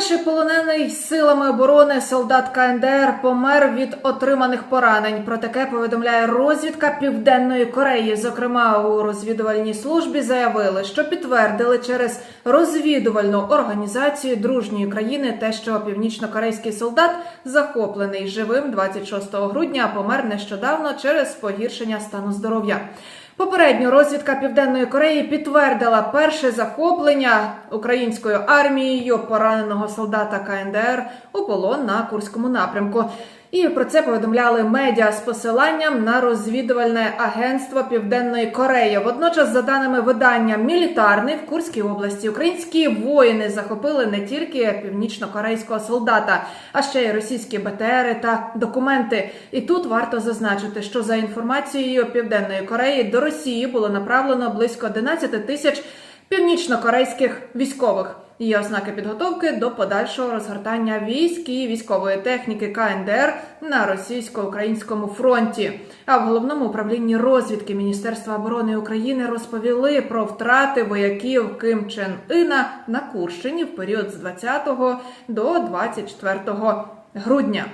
Перший полонений силами оборони солдат КНДР помер від отриманих поранень. Про таке повідомляє розвідка Південної Кореї. Зокрема, у розвідувальній службі заявили, що підтвердили через розвідувальну організацію дружньої країни те, що північно-корейський солдат захоплений живим 26 грудня, помер нещодавно через погіршення стану здоров'я. Попередньо розвідка Південної Кореї підтвердила перше захоплення українською армією пораненого солдата КНДР у полон на Курському напрямку. І про це повідомляли медіа з посиланням на розвідувальне агентство Південної Кореї. Водночас, за даними видання Мілітарний в Курській області, українські воїни захопили не тільки північно-корейського солдата, а ще й російські БТРи та документи. І тут варто зазначити, що за інформацією Південної Кореї до Росії було направлено близько 11 тисяч північно-корейських військових. Є ознаки підготовки до подальшого розгортання військ і військової техніки КНДР на російсько-українському фронті. А в головному управлінні розвідки Міністерства оборони України розповіли про втрати вояків Ким Чен Ина на Курщині в період з 20 до 24 грудня.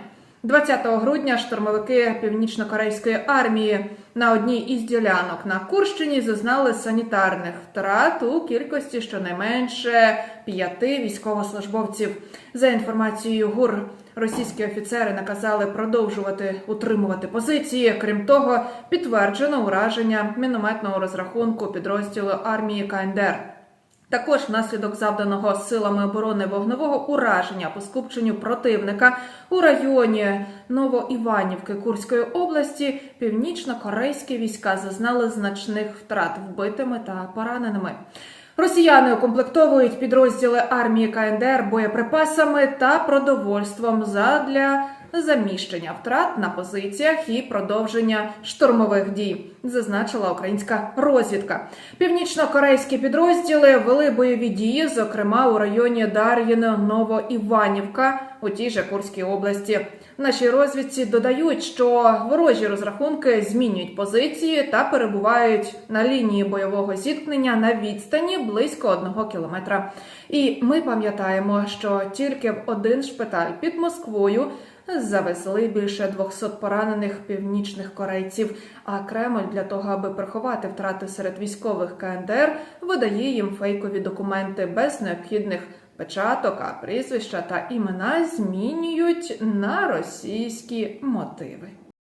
20 грудня штурмовики північно-корейської армії на одній із ділянок на Курщині зазнали санітарних втрат у кількості щонайменше п'яти військовослужбовців. За інформацією ГУР, російські офіцери наказали продовжувати утримувати позиції. Крім того, підтверджено ураження мінометного розрахунку підрозділу армії КНДР. Також внаслідок завданого силами оборони вогневого ураження по скупченню противника у районі Новоіванівки Курської області північно-корейські війська зазнали значних втрат вбитими та пораненими. Росіяни укомплектовують підрозділи армії КНДР боєприпасами та продовольством задля заміщення втрат на позиціях і продовження штурмових дій, зазначила українська розвідка. Північно-корейські підрозділи вели бойові дії, зокрема у районі Дар'їно Новоіванівка у тій же Курській області. Наші розвідці додають, що ворожі розрахунки змінюють позиції та перебувають на лінії бойового зіткнення на відстані близько одного кілометра. І ми пам'ятаємо, що тільки в один шпиталь під Москвою завезли більше 200 поранених північних корейців. А Кремль для того, аби приховати втрати серед військових КНДР, видає їм фейкові документи без необхідних печаток, а прізвища та імена змінюють на російські мотиви.